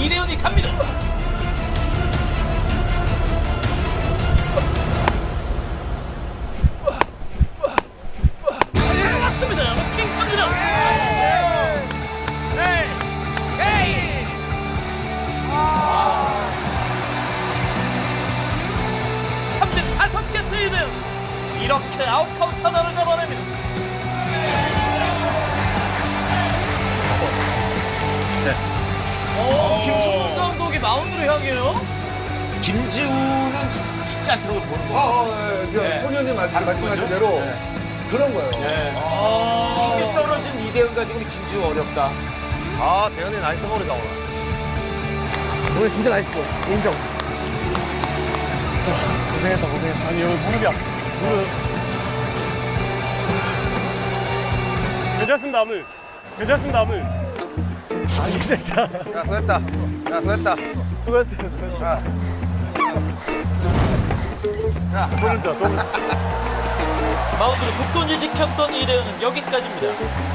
이대훈이 갑니다. 맞습니다. 킹스입니다. 삼진 다섯 개째. 이렇게 아웃카운트 하나를 잡아냅니다. 오, 김성훈 감독이 마운드로 향해요. 김지우는 쉽지 않다고 보는 거. 어, 어, 예, 저 네. 소년님 말씀, 말씀하신? 대로 네. 그런 거예요. 힘이 떨어진 이대훈 가지고는 김지우 어렵다. 아, 대현이 나이스 볼이다, 오늘. 오늘 진짜 나이스 볼. 인정. 고생했다, 고생했다. 아니, 여기 무릎이 아파. 무릎. 괜찮습니다, 아물. 괜찮습니다, 아물. 아니, 진짜. 야, 수고했다. 야, 수고했다. 수고했어요, 수고했어요. 야. 야, 또 문자, 또 문자. 마운드를 굳건히 지켰던 이대훈은 여기까지입니다.